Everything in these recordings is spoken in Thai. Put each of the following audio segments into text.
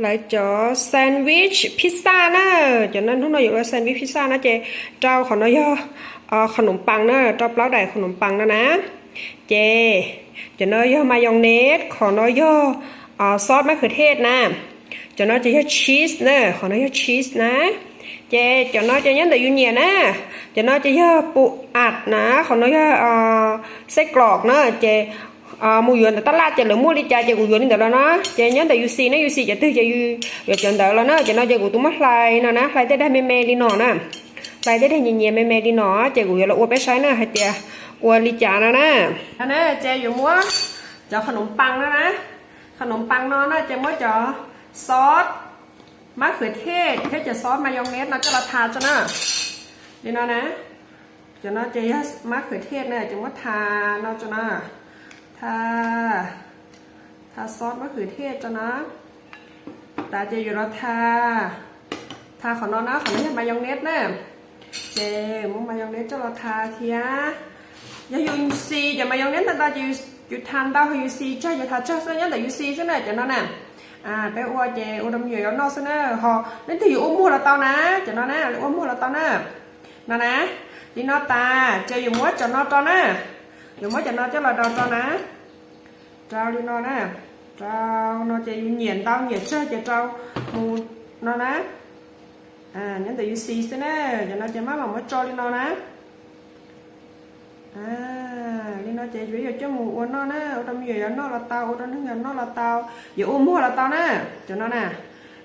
lại cho sandwich pizza nè cho nên hôm nay dụ là sandwich pizza nó chị trao khỏi nó do ờ, ขนมปังเนอะ trao เปล่าได้ขนมปังนะนะเจจะเนยย่อมายองเนสขอน้อยย่อซอสมะเขือเทศนะจะน้อยจะยอชีสเนอะขอน้อยย่อชีสนะเจจะน้อยจะยันแต่ยูเนียนะจะน้อยจะย่อปูอัดนะขอน้อยย่อเอ่อไส้กรอกเนอะเจ à mua yuan ta la chỉ là mua đi cha chỉ của yuan đó nó chỉ nhớ tại UC nó UC chỉ từ chỉ giờ chọn đó là nó chỉ nó chỉ của tụi mất lại nó nè lại tới đây mê mê đi nọ nè lại tới đây nhẹ nhẹ mê mê đi nọ chỉ của là ô bé sai nè hay tiệt ô đi cha nó nè nó nè chỉ dùng mua cho ขนมปังนะนะขนมปังเนาะน่าจะมื่อจะซอสมะเขือเทศแค่จะซอสมายองเนสนะจะราทาจะนะดีเนาะนะจะเนาะจะมะเขือเทศเนี่ยจะว่าทาเนาะจะนะ ทาทาซอสมะเขือเทศจ้ะนะตาเจอยู่แล้วทาทาขอนองนะขอนองยังมายองเนสนะเจมุมมายองเนสจ้ะเราทาเทียอย่ายูซีอย่ามายองเนสแต่ตาจะอยู่ทานดาวยูซีจ้ะอย่าทาจ้ะเส้นยันแต่ยูซีใช่ไหมจ้ะน้องน่ะอ่าไปอ้วเจอุดมอยู่แล้วนอกเส้นเนอหอนั่นที่อยู่อุ้มมูเราเตานะจ้ะน้องนะอุ้มมูเราเตานะนะนะดีนอตาเจอยู่มัวจ้ะนอตอนะ nếu mới cho nó chắc là đào cho ná. Trao đi nó nè trao nó chơi nhiệt, tao nhiệt chơi chạy trao mù nó ná. À nhắn từ xì thế nè cho nó chơi mắt mà mới cho đi nó ná. À đi nó chạy dưới cho mù uốn nó nè ở trong nhiều nó là tao ở trong nước nó là tao. Giờ ôm mua là tao nè cho nó nè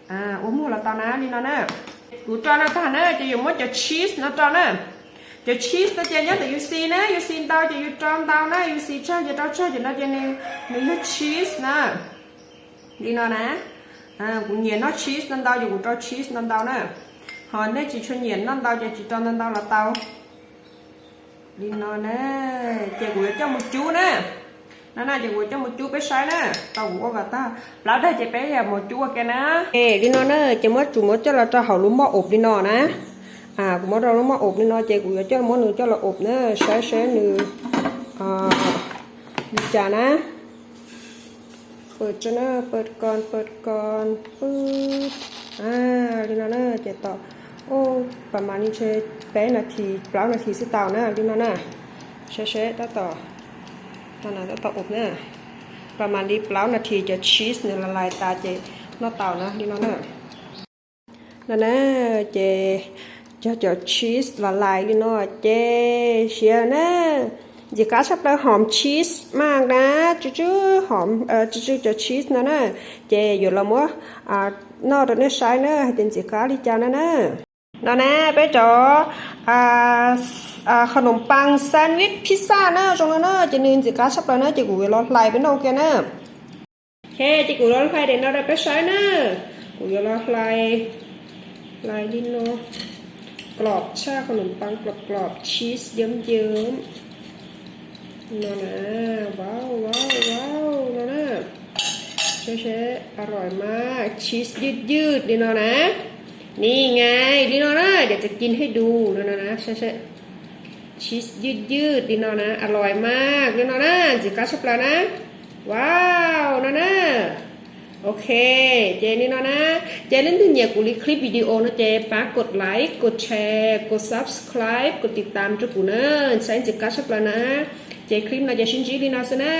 à ôm mua là tao ná, đi nó nè cú cho nó ta nè chỉ dùng mới cho cheese, nó cho nè cho cheese nó chơi nhớ là you see nè you see tao cho you trong tao nè you see chơi cho tao chơi cho nó chơi nè nên nó cheese nè đi nó nè à cũng nhiều nó cheese nên tao cho cũng cho cheese nên tao nè họ nên chỉ cho nhiều nên tao cho chỉ cho nên tao là tao. Đi nó nè chơi cũng cho một chú nè nó nè chơi cũng cho một chú bé sai nè tao cũng có và ta lão đây chơi bé là một chú cái nè ê, đi nó nè chơi mất chú mất cho là cho họ lúa bỏ ốp đi nó nè อ่ากูมอเราลงมาอบเนาะเจกูจะเจ้าหมอหนูเจ้าเราอบเนื้อะใช้ใช้หนูอ่าจานะเปิดจ้ะนะเปิดก่อนเปิดก่อนปึ๊บอ่าลีน่าเนอะเจต่อโอ้ประมาณนี้ใช้แป้งนาทีเปล่านาทีสิเตานะลีน่าเนอะใช้ใช้ต่อต่อนั่นน่ะต่ออบเนอะประมาณนี้เปล่านาทีจะชีสเนี่ยละลายตาเจนอเตานะลีน่าเนอะนั่นนะเจ cho cho cheese là lại đi nó chê xìa nè chỉ cá sắp tới hòm cheese mang đó chú chú hòm chú chú cho cheese nữa nè chê dù là mua à nó rồi nó sai nữa thì chỉ cá đi cho nó nè nó nè bé cho à à ขนมปังแซนด์วิชพิซซ่าเนอะตรงนั้นเนอะจะนึงจิกาชับแล้วเนอะจิกูรอไฟเป็นโอเคเนอะโอเคจิกูรอไฟเดี๋ยวเราได้ไปใช้เนอะกูรอไฟไฟดินเนาะ กรอบชาขนมปังกรอบกรอบชีสเยิ้มเยิ้มนั่นนะว้าวว้าวว้าวนั่นนะเชเชอร่อยมากชีสยืดยืดดีนอนะ นี่ไงดีนอนะเดี๋ยวจะกินให้ดูนั่นนะเชเชชีสยืดยืดดีนอนะ อร่อยมากดีนอนะจิกาชอบแล้วนะว้าว โอเค เจนี่เนาะนะ เจเล่นถึงอยากกูรีคลิปวิดีโอนะเจป้ากดไลค์ กดแชร์ กด subscribe กดติดตามจุกูเนอะใช้จิกกัชปลานะ เจคลิปนะจชินจีดีนาสนะ